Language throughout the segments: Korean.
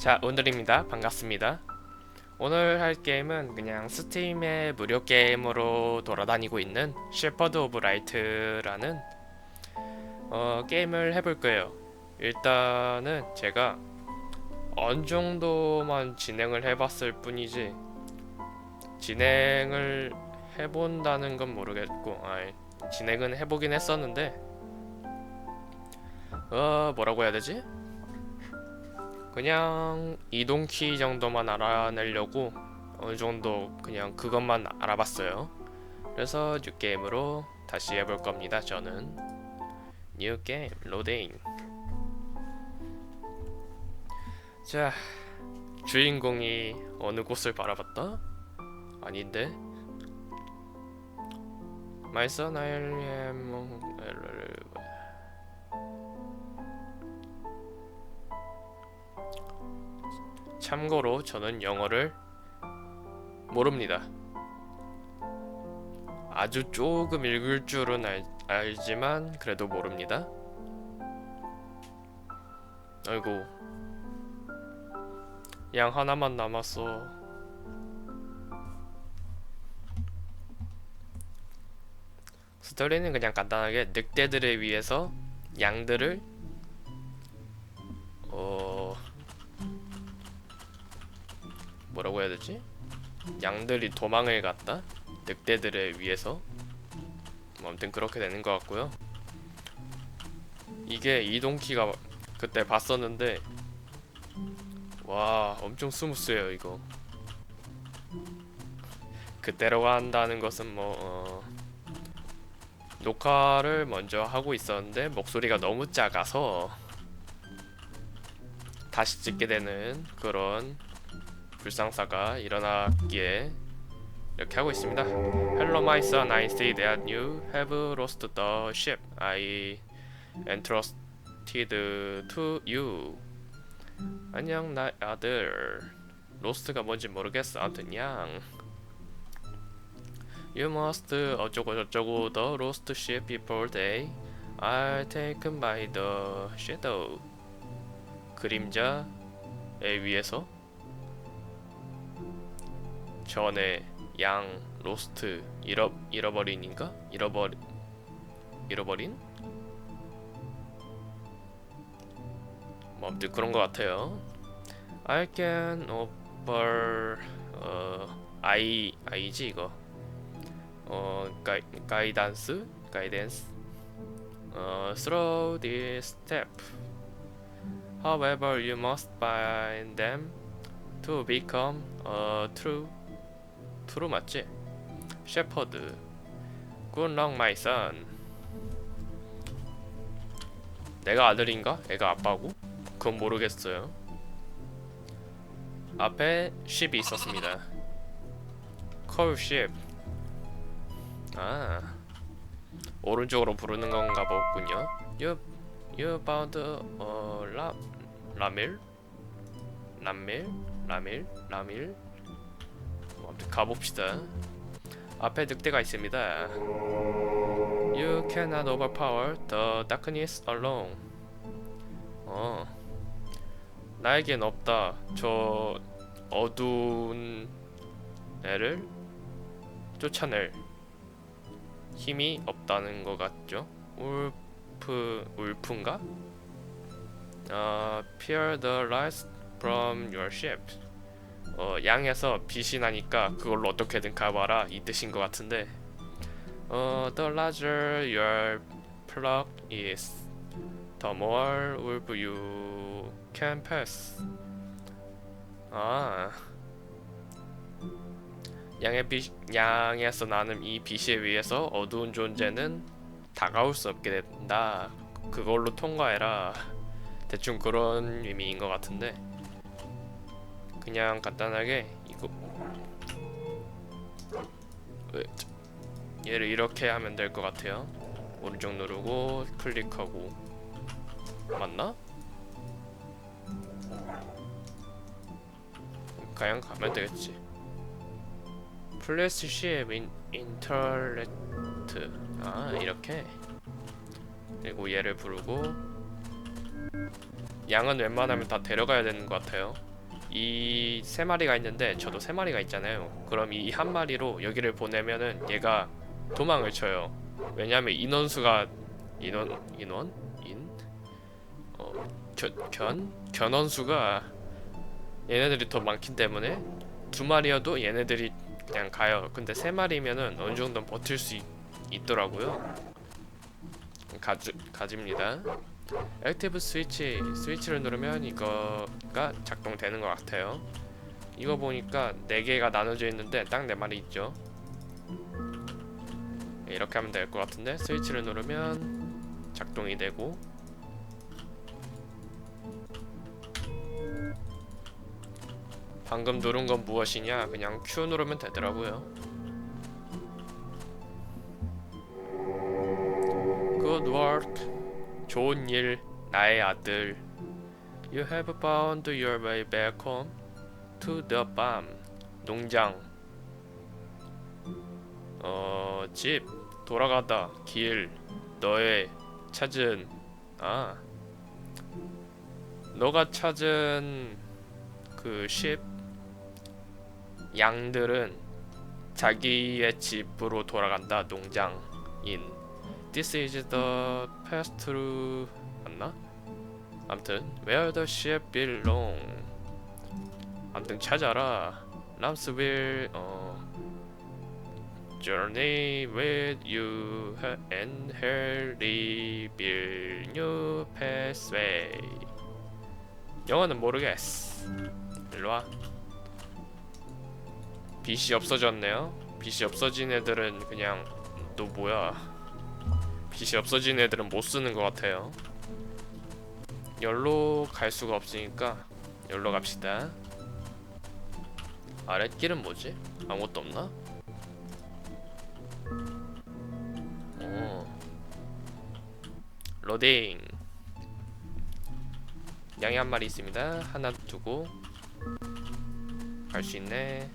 자 오늘입니다. 반갑습니다. 오늘 할 게임은 그냥 스팀의 무료 게임으로 돌아다니고 있는 셰퍼드 오브 라이트라는 어, 게임을 해볼 거예요. 일단은 제가 어느 정도만 진행을 해봤을 뿐이지 진행을 해본다는 건 모르겠고 아이, 진행은 해보긴 했었는데 어 뭐라고 해야 되지? 그냥 이동키 정도만 알아내려고 어느 정도 그냥 그것만 알아봤어요. 그래서 뉴 게임으로 다시 해볼 겁니다. 저는 뉴 게임 로딩. 자 주인공이 어느 곳을 바라봤다? 아닌데. I am. 참고로 저는 영어를 모릅니다. 아주 조금 읽을 줄은 알, 알지만 그래도 모릅니다. 아이고 양 하나만 남았어. 스토리는 그냥 간단하게 늑대들을 위해서 양들을 해야 되지? 양들이 도망을 갔다 늑대들을 위해서 뭐 아무튼 그렇게 되는 것 같고요. 이게 이동키가 그때 봤었는데 와 엄청 스무스해요 이거. 그때로 간다는 것은 뭐 어, 녹화를 먼저 하고 있었는데 목소리가 너무 작아서 다시 찍게 되는 그런 불상사가 일어났기에 이렇게 하고 있습니다. Hello my son, I see that you have lost the ship I entrusted to you. 안녕 나 아들. 로스트가 뭔지 모르겠어. 아무튼 양. You must 어쩌고 저쩌고 the lost ship before they are taken by the shadow. 그림자에 위해서 전에 양 로스트 잃어 잃어버린인가 잃어버리 잃어버린 뭐 아무튼 그런 것 같아요. I can over 어 I I지 이거 어 가이 가이단스 가이던스 어 through this step. However, you must bind them to become a true 트루 맞지? 셰퍼드 luck my son 내가 아들인가? 애가 아빠고? 그건 모르겠어요 앞에 쉽이 있었습니다 Call ship 아 오른쪽으로 부르는 건가 보군요 You, you found a 라, 라밀? 라밀? 라밀? 라밀? 가봅시다. 앞에 늑대가 있습니다. You cannot overpower the darkness alone. 어. 나에겐 없다. 저 어두운 애를 쫓아낼 힘이 없다는 것 같죠? 울프 울프인가? 어, peer the lights from your ship. 어, 양에서 빛이 나니까 그걸로 어떻게든 가봐라 이 뜻인 것 같은데. 어, the larger your plug is the more wolf you can pass 아. 양의 빛, 양에서 나는 이 빛에 의해서 어두운 존재는 다가올 수 없게 된다. 그걸로 통과해라. 대충 그런 의미인 것 같은데 그냥 간단하게 이거 왜, 얘를 이렇게 하면 될 것 같아요. 오른쪽 누르고 클릭하고 맞나? 그냥 가면 되겠지. 플래시 시앱 인, 인터넷트 아 이렇게 그리고 얘를 부르고 양은 웬만하면 다 데려가야 되는 것 같아요. 이 세 마리가 있는데 저도 세 마리가 있잖아요. 그럼 이 한 마리로 여기를 보내면은 얘가 도망을 쳐요. 왜냐하면 인원수가 인원 인원 인 어 견 견원수가 얘네들이 더 많기 때문에 두 마리여도 얘네들이 그냥 가요. 근데 세 마리면은 어느 정도 버틸 수 있, 있더라고요. 가지 가집니다. 액티브 스위치 스위치를 누르면 이거가 작동되는 것 같아요. 이거 보니까 네 개가 나눠져 있는데 딱네 마리 있죠. 네, 이렇게 하면 될 것 같은데 스위치를 누르면 작동이 되고 방금 누른 건 무엇이냐? 그냥 Q 누르면 되더라고요. Good. 좋은 일, 나의 아들. You have found your way back home to the farm. 농장. 어, 집. 돌아가다. 길. 너의 찾은. 아. 너가 찾은 그 십. 양들은 자기의 집으로 돌아간다. 농장인. This is the to 맞나? 암튼 the ship belong 암튼 찾아라 람스빌 어 Journey with you and Harry new pathway 영어는 모르겠어 일로와 빛이 없어졌네요 빛이 없어진 애들은 그냥 너 뭐야 빛이 없어진 애들은 못 쓰는 것 같아요. 열로 갈 수가 없으니까 열로 갑시다. 아랫길은 뭐지? 아무것도 없나? 오. 로딩. 양이 한 마리 있습니다. 하나 두고 갈 수 있네.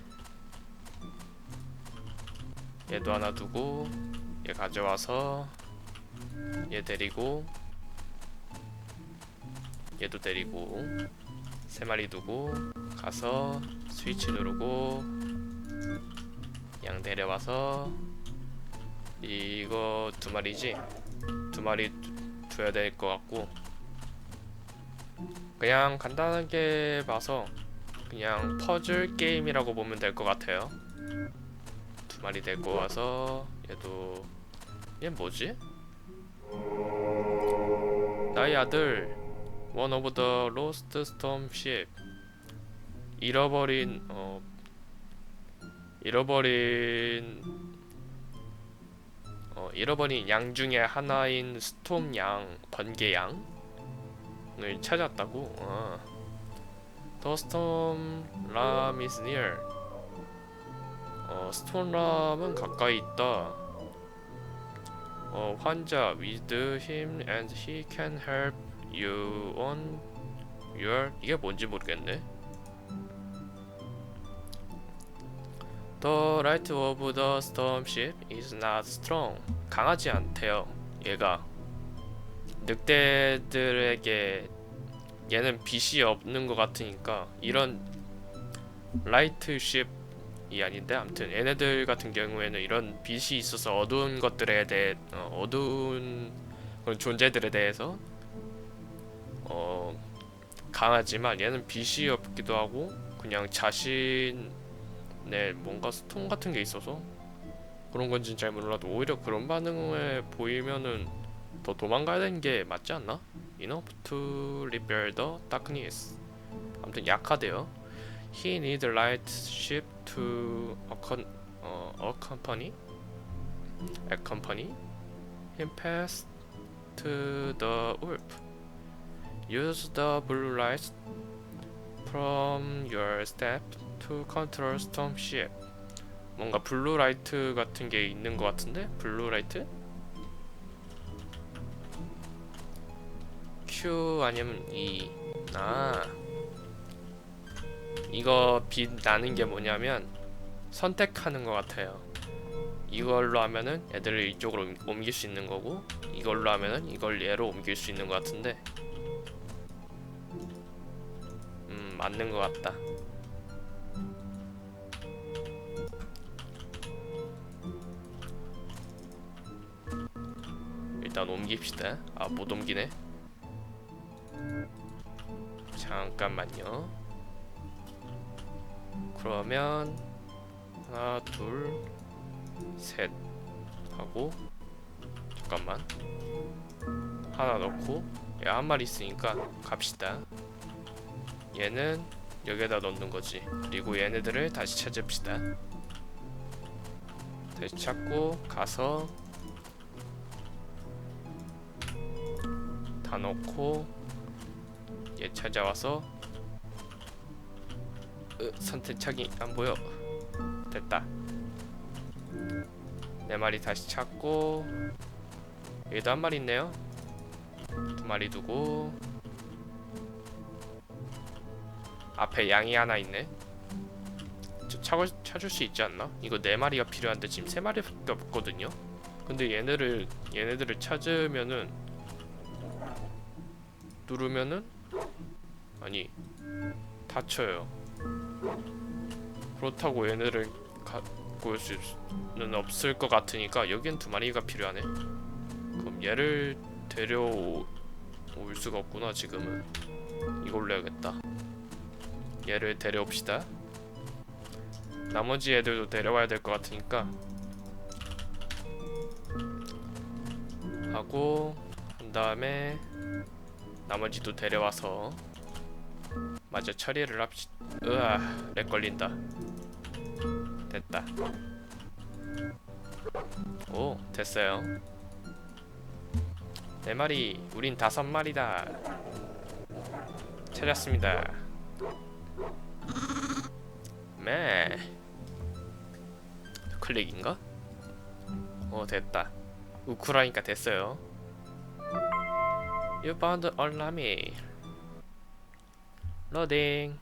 얘도 하나 두고 얘 가져와서 얘 데리고 얘도 데리고 세 마리 두고 가서 스위치 누르고 양 데려와서 이거 두 마리지? 두 마리 두- 둬야 될 것 같고. 그냥 간단하게 봐서 그냥 퍼즐 게임이라고 보면 될 것 같아요. 두 마리 데리고 와서 얘도 얘 뭐지? 나의 아들 One of the lost storm ship. 잃어버린 어 잃어버린 어 잃어버린 양 중에 하나인 스톰 양 번개 양을 찾았다고? 어. The storm ram is near. 어 스톰 람은 가까이 있다 어, 환자 with him and he can help you on your 이게 뭔지 모르겠네. The light of the storm ship is not strong. 강하지 않대요. 얘가 늑대들에게 얘는 빛이 없는 것 같으니까 이런 라이트 쉽 이 아닌데 아무튼 얘네들 같은 경우에는 이런 빛이 있어서 어두운 것들에 대해 어, 어두운 그런 존재들에 대해서 어 강하지만 얘는 빛이 없기도 하고 그냥 자신의 뭔가 스톤 같은 게 있어서 그런 건지는 잘 몰라도 오히려 그런 반응을 보이면은 더 도망가야 되는 게 맞지 않나? To repair the darkness. 아무튼 약하대요. He need light ship to accom 어, accompany accompany him past to the wolf. Use the blue light from your step to control storm ship. 뭔가 블루 라이트 같은 게 있는 것 같은데? 블루 라이트? Q 아니면 E. 아. 이거 빛 나는 게 뭐냐면 선택하는 것 같아요. 이걸로 하면은 애들을 이쪽으로 옮- 옮길 수 있는 거고 이걸로 하면은 이걸 얘로 옮길 수 있는 것 같은데 음음 맞는 것 같다. 일단 옮깁시다. 아 못 옮기네. 잠깐만요 그러면 하나 둘 셋 하고 잠깐만. 하나 넣고 얘한 마리 있으니까 갑시다. 얘는 여기에다 넣는 거지. 그리고 얘네들을 다시 찾읍시다. 다시 찾고 가서 다 넣고 얘 찾아와서 으, 선택창이 안 보여. 됐다. 네 마리 다시 찾고 얘도 한 마리 있네요. 두 마리 두고. 앞에 양이 하나 있네. 저 찾을, 찾을 수 있지 않나? 이거 네 마리가 필요한데 지금 세 마리밖에 없거든요. 근데 얘네를 얘네들을 찾으면은 누르면은 아니 닫혀요 그렇다고 얘네를 갖고 올 수는 없을 것 같으니까 여긴 두 마리가 필요하네. 그럼 얘를 데려올 수가 없구나 지금은. 이걸로 해야겠다. 얘를 데려옵시다. 나머지 애들도 데려와야 될 것 같으니까. 하고 한 다음에 나머지도 데려와서 마저 처리를 합시. 으아 렉 걸린다. 됐다. 오 됐어요. 네 마리 우린 다섯 마리다. 찾았습니다. 매 클릭인가? 어 됐다. 우쿨하니까 됐어요. You found a lammy 로딩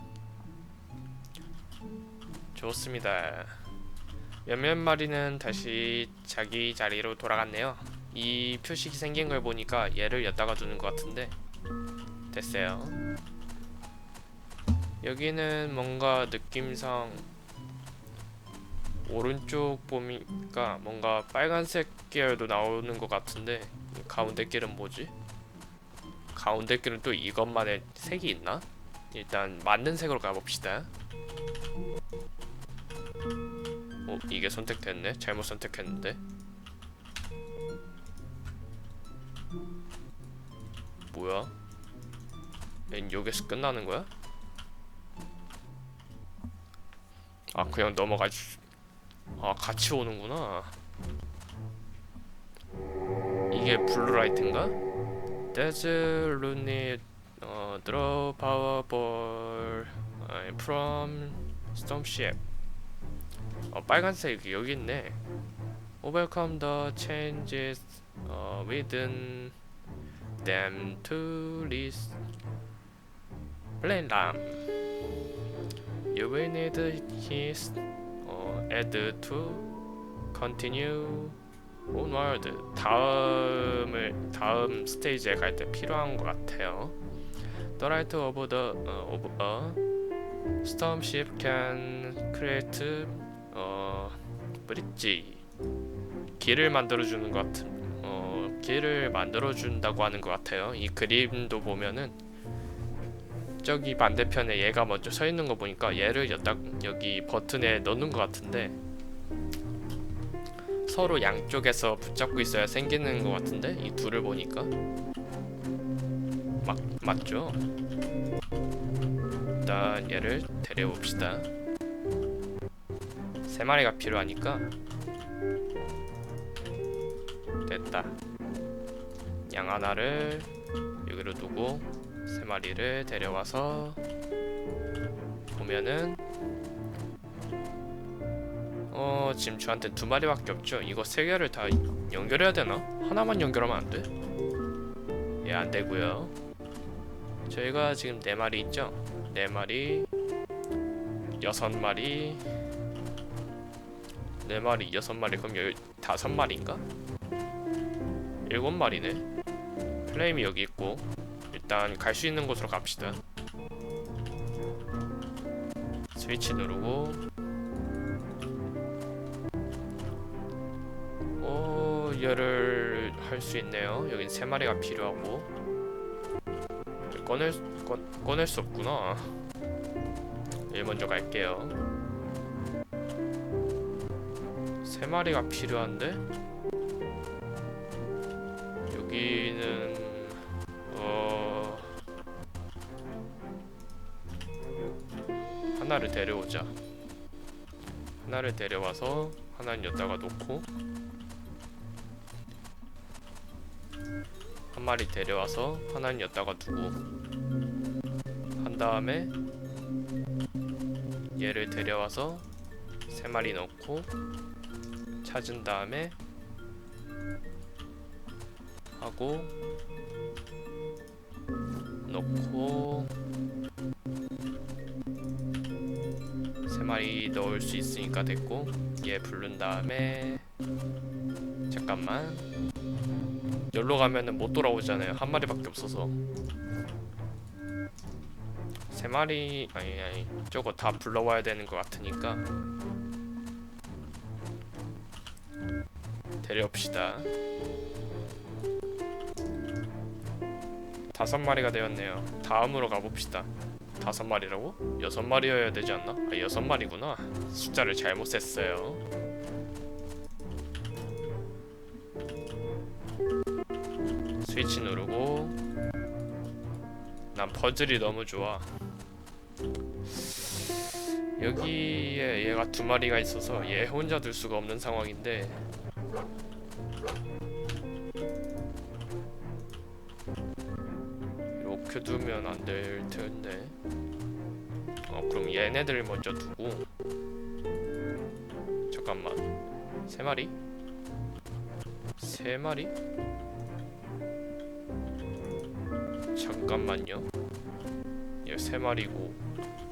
좋습니다. 몇몇 마리는 다시 자기 자리로 돌아갔네요. 이 표식이 생긴 걸 보니까 얘를 엿다가 두는 것 같은데. 됐어요. 여기는 뭔가 느낌상 오른쪽 보니까 뭔가 빨간색 계열도 나오는 것 같은데 이 가운데 길은 뭐지? 가운데 길은 또 이것만의 색이 있나? 일단 맞는 색으로 가봅시다 어 이게 선택됐네 잘못 선택했는데 뭐야? 얜 여기서 끝나는 거야? 아 그냥 넘어가지 아 같이 오는구나 이게 블루라이트인가? There's Lunit uh, ball uh, from storm ship 어 빨간색 여기 있네 Overcome the changes uh, within them to this 플레인람 You will need his uh, add to continue onward 다음을 다음 스테이지에 갈 때 필요한 것 같아요. The right of the uh, of a storm ship can create 어 브릿지 길을 만들어 주는 것 같은 어 길을 만들어 준다고 하는 것 같아요. 이 그림도 보면은 저기 반대편에 얘가 먼저 서 있는 거 보니까 얘를 여다 여기 버튼에 넣는 것 같은데 서로 양쪽에서 붙잡고 있어야 생기는 것 같은데 이 둘을 보니까 맞 맞죠? 일단 얘를 데려봅시다. 세 마리가 필요하니까 됐다. 양 하나를 여기로 두고 세 마리를 데려와서 보면은 어 지금 저한테 두 마리밖에 없죠. 이거 세 개를 다 연결해야 되나? 하나만 연결하면 안 돼? 예, 안 되고요. 저희가 지금 네 마리 있죠? 네 마리, 여섯 마리, 네 마리, 여섯 마리 그럼 열 다섯 마리인가? 일곱 마리네. 플레임이 여기 있고 일단 갈 수 있는 곳으로 갑시다. 스위치 누르고 오 얘를 할수 있네요 여긴 세 마리가 필요하고 꺼낼 수- 꺼, 꺼낼 수 없구나. 얘 먼저 갈게요. 세 마리가 필요한데? 여기는 어 하나를 데려오자. 하나를 데려와서 하나는 여기다가 놓고 한 마리 데려와서 하나는 여기다가 두고. 한 다음에 얘를 데려와서 세 마리 넣고 찾은 다음에 하고 넣고 세 마리 넣을 수 있으니까 됐고 얘 부른 다음에 잠깐만. 여기로 가면은 못 돌아오잖아요. 한 마리밖에 없어서 세 마리 아니 아니 저거 다 불러와야 되는 것 같으니까 데려옵시다. 다섯 마리가 되었네요. 다음으로 가봅시다. 다섯 마리라고? 여섯 마리여야 되지 않나? 아 여섯 마리구나. 숫자를 잘못 셌어요. 스위치 누르고. 난 퍼즐이 너무 좋아 여기에 얘가 두 마리가 있어서 얘 혼자 둘 수가 없는 상황인데 이렇게 두면 안 될 텐데 어 그럼 얘네들 먼저 두고 잠깐만 세 마리? 세 마리? 잠깐만요. 얘 세 마리고,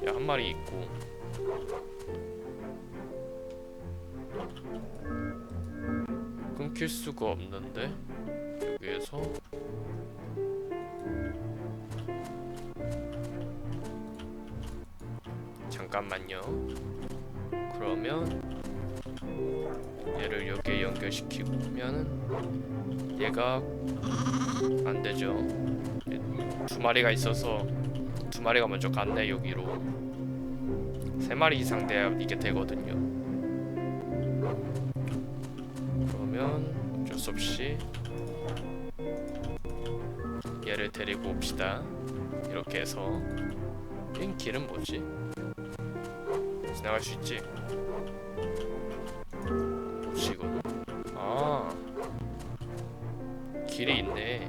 얘 한 마리 있고. 끊길 수가 없는데 여기에서 잠깐만요. 그러면 얘를 여기에 연결시키면은 얘가 안 되죠. 두 마리가 있어서 두 마리가 먼저 갔네 여기로 세 마리 이상 돼야 이게 되거든요 수 없이 얘를 데리고 옵시다 이렇게 해서 이 길은 뭐지? 지나갈 수 있지? 뭐지 이거는? 아 길이 있네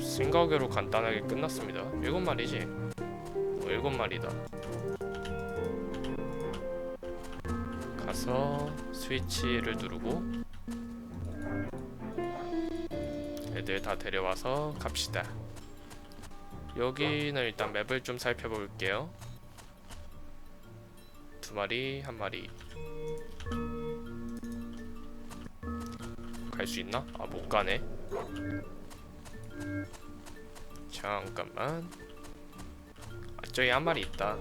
생각외로 간단하게 끝났습니다. 일곱 마리지? 어, 일곱 마리다. 가서 스위치를 누르고 애들 다 데려와서 갑시다. 여기는 일단 맵을 좀 살펴볼게요. 두 마리, 한 마리. 갈 수 있나? 아, 못 가네. 잠깐만 아, 저기 한 마리 있다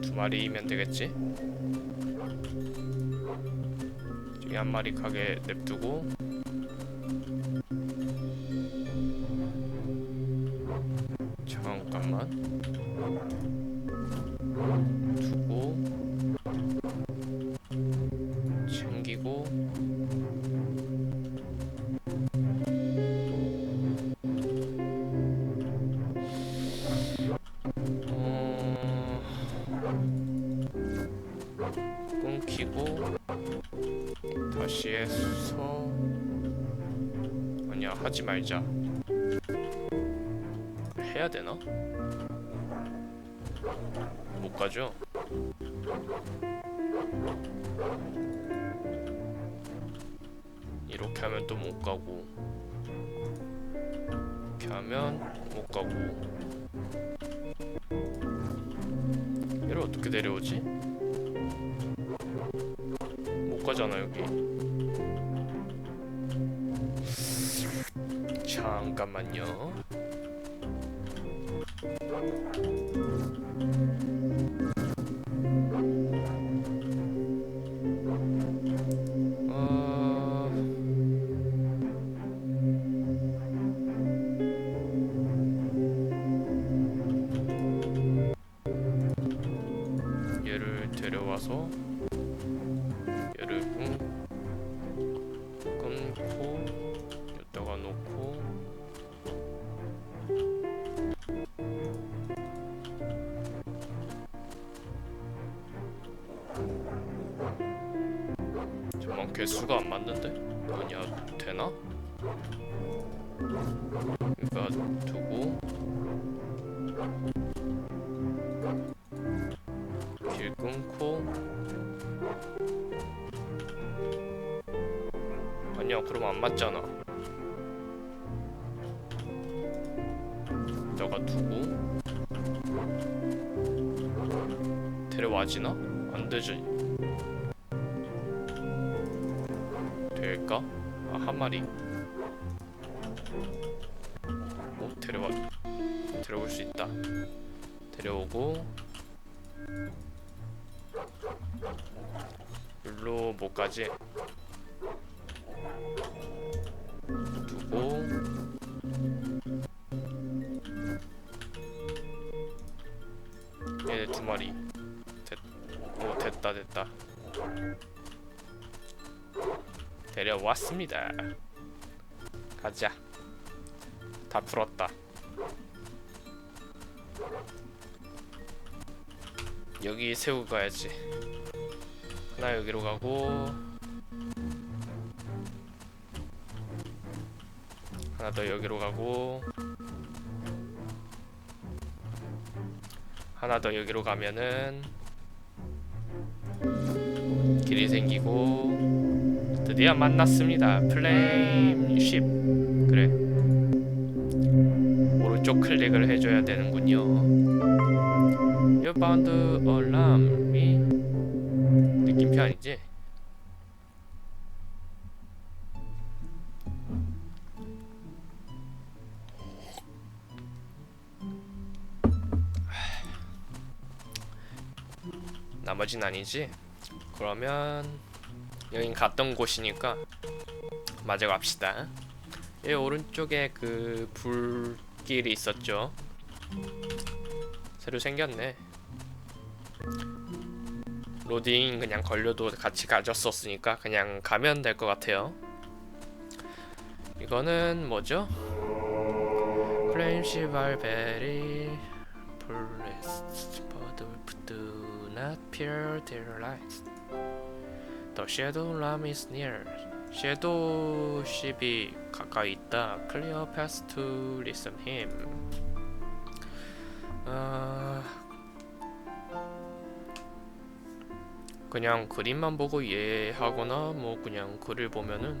두 마리면 되겠지? 저기 한 마리 가게 냅두고 못 가죠? 이렇게 하면 또 못 가고 이렇게 하면 못 가고 얘를 어떻게 데려오지? 못 가잖아 여기 잠깐만요. 잠깐 개수가 안 맞는데? 뭐냐 되나? 그러니까 두고 길 끊고 아니야 그럼 안 맞잖아 너가 두고 데려와지나? 안 되지 한 마리. 어? 데려와. 데려올 수 있다. 데려오고. 일로 못 가지 두고. 얘두 마리. 됐, 오 됐다 됐다 데려왔습니다. 가자. 다 풀었다. 여기 세우고 가야지. 하나 여기로 가고. 하나 더 여기로 가고. 하나 더 여기로 가면은 길이 생기고 드디어 만났습니다. 플레임 쉽 그래. 오른쪽 클릭을 해줘야 되는군요. A lamb 느낌표 아니지? 나머진 아니지? 그러면 여긴 갔던 곳이니까 마저 갑시다. 여기 오른쪽에 그 불길이 있었죠. 새로 생겼네. 로딩 그냥 걸려도 같이 가졌었으니까 그냥 가면 될 것 같아요. 이거는 뭐죠? 플레임시 발 베리 플레스 버드 do not their lights. The shadow lamb is near. 섀도우 십이 가까이 있다. Clear path to listen him. 아 그냥 그림만 보고 이해하거나 뭐 그냥 글을 보면은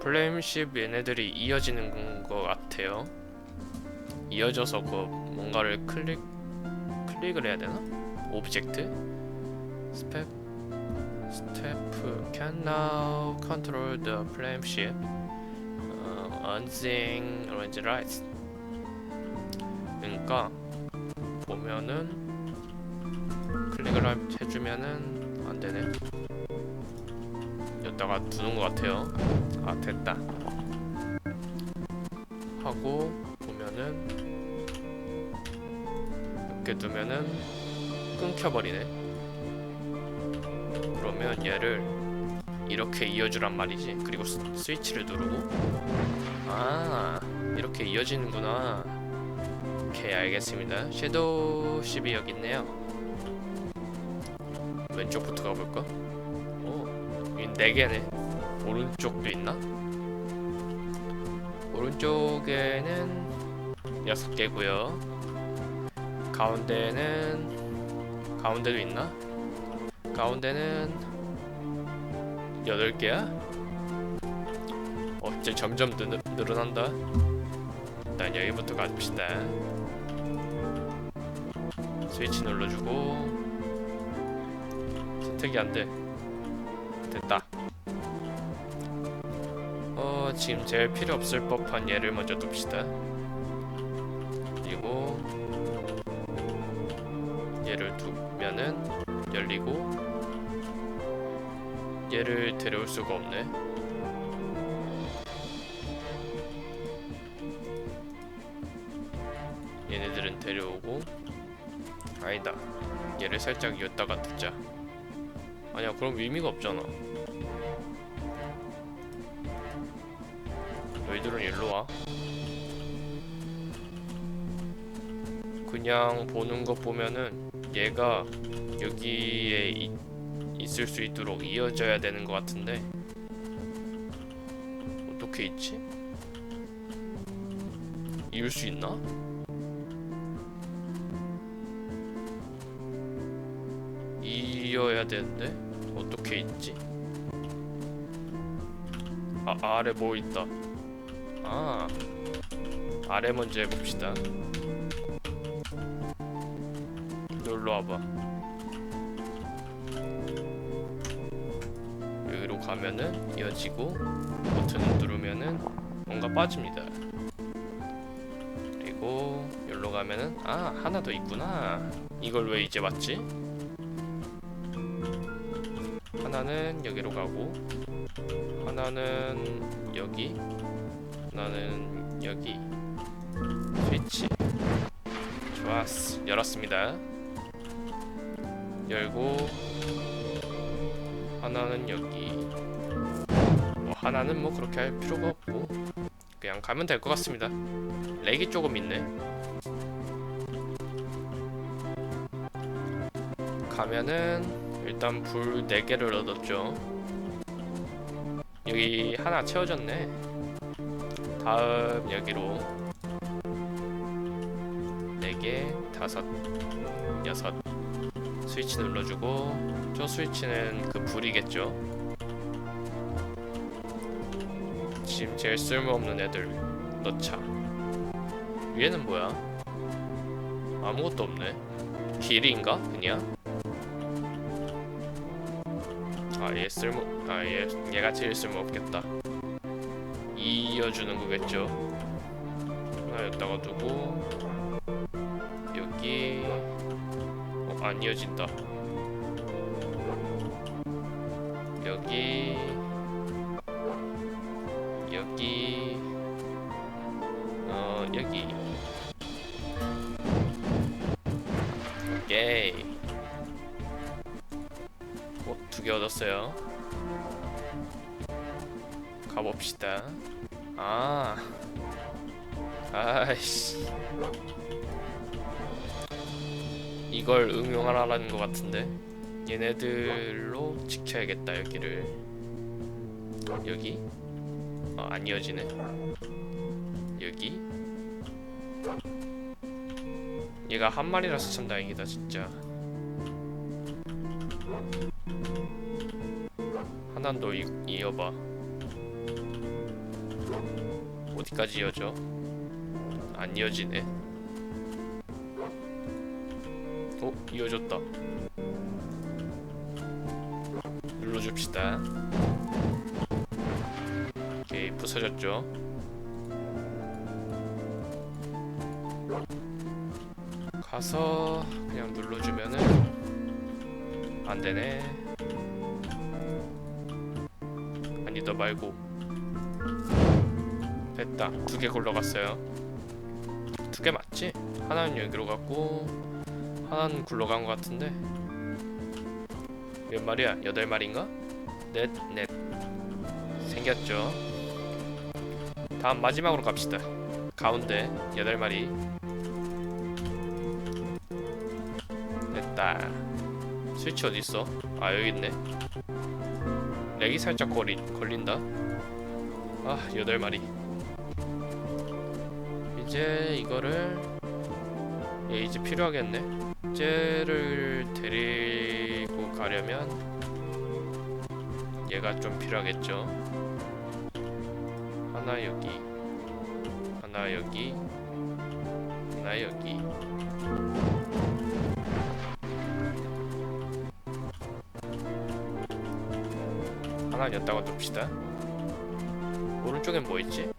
플레임십 얘네들이 이어지는 것 같아요. 이어져서 그 뭔가를 클릭 클릭을 해야 되나? 오브젝트 스텝 스태프 can now control the flame ship uh, unzing orange lights 그러니까 보면은 클릭을 하- 해주면은 안 되네. 여기다가 두는 것 같아요. 아 됐다. 하고 보면은 이렇게 두면은 끊겨버리네 그러면 얘를 이렇게 이어주란 말이지. 그리고 스, 스위치를 누르고. 아 이렇게 이어지는구나. 오케이 알겠습니다. 섀도우 10이 여기 있네요. 왼쪽부터 가볼까? 오 여긴 4개네. 오른쪽도 있나? 오른쪽에는 6개고요. 가운데는 가운데도 있나? 가운데는 8개야? 어, 이제 점점 느, 늘어난다. 일단 여기부터 갑시다. 스위치 눌러주고 선택이 안 돼. 됐다. 어, 지금 제일 필요 없을 법한 얘를 먼저 둡시다. 데려올 수가 없네. 얘네들은 데려오고 아니다. 얘를 살짝 이었다가 두자. 아니야, 그럼 의미가 없잖아. 너희들은 일로 와. 그냥 보는 것 보면은 얘가 여기에 이, 있을 수 있도록 이어져야 되는 것 같은데 어떻게 있지? 이을 수 있나? 이어야 되는데 어떻게 있지? 아 아래 뭐 있다. 아 아래 먼저 해봅시다. 놀러 와봐. 가면은 이어지고 버튼을 누르면은 뭔가 빠집니다. 그리고 여기로 가면은 아 하나 더 있구나. 이걸 왜 이제 봤지? 하나는 여기로 가고 하나는 여기 하나는 여기 스위치 좋았어 열었습니다 열고 하나는 여기 뭐 하나는 뭐 그렇게 할 필요가 없고 그냥 가면 될 것 같습니다. 렉이 조금 있네. 가면은 일단 불 4개를 얻었죠. 여기 하나 채워졌네. 다음 여기로 4개 다섯 여섯 스위치 눌러주고 저 스위치는 그 불이겠죠 지금 제일 쓸모없는 애들 넣자. 위에는 뭐야? 아무것도 없네. 길인가? 그냥? 아얘 쓸모 아얘 얘가 제일 쓸모 없겠다. 이어주는 거겠죠? 하나 여기다가 두고 여기 어, 안 이어진다 이걸 응용하라는 것 같은데 얘네들로 지켜야겠다 여기를. 여기? 아, 안 이어지네. 여기? 얘가 한 마리라서 참 다행이다 진짜. 하나는 더 이, 이어봐 어디까지 이어져? 안 이어지네 이어졌다. 눌러줍시다. 오케이 부서졌죠? 가서 그냥 눌러주면은 안되네. 아니다 말고. 됐다. 두개 굴러갔어요. 두 개 맞지? 하나는 여기로 갔고 하나는 굴러간 것 같은데. 몇 마리야? 여덟 마리인가? 넷, 넷. 생겼죠. 다음 마지막으로 갑시다. 가운데 여덟 마리. 됐다. 스위치 어딨어? 아 여기 있네. 렉이 살짝 걸리, 걸린다. 아 여덟 마리. 이제 이거를 얘 이제 필요하겠네 쟤를 데리고 가려면 얘가 좀 필요하겠죠? 하나 여기 하나 여기 하나 여기. 하나 였다가 둡시다. 오른쪽 이쪽엔 뭐 있지?